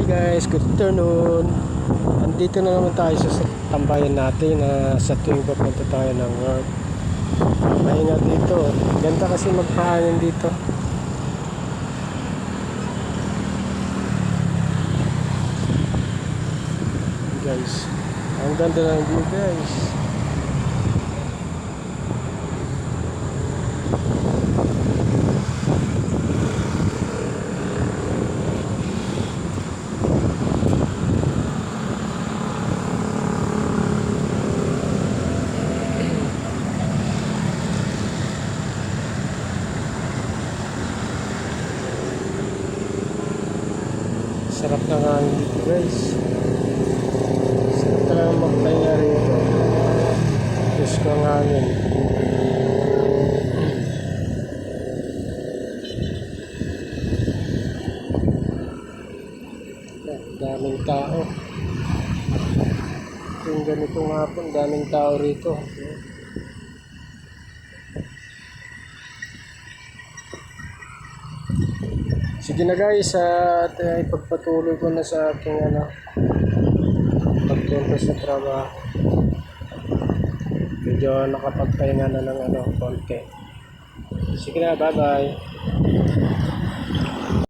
Hi guys, good afternoon. Andito na naman tayo sa tambayan natin na sa tuwing papunta tayo ng work. Mahinga dito. Ganda kasi magpahangin dito. Guys, ang ganda ng view guys. Sarap ng hangin dito guys. Sarap talaga magpahinga rito. Diyos ko ang hangin. Daming tao. Yung ganitong hapon, daming tao rito. Sige na guys, at uh, ipagpatuloy ko na sa aking ano, pagpunta sa trabaho. Medyo nakapagpahinga na ng ano, konti. Sige na, bye bye.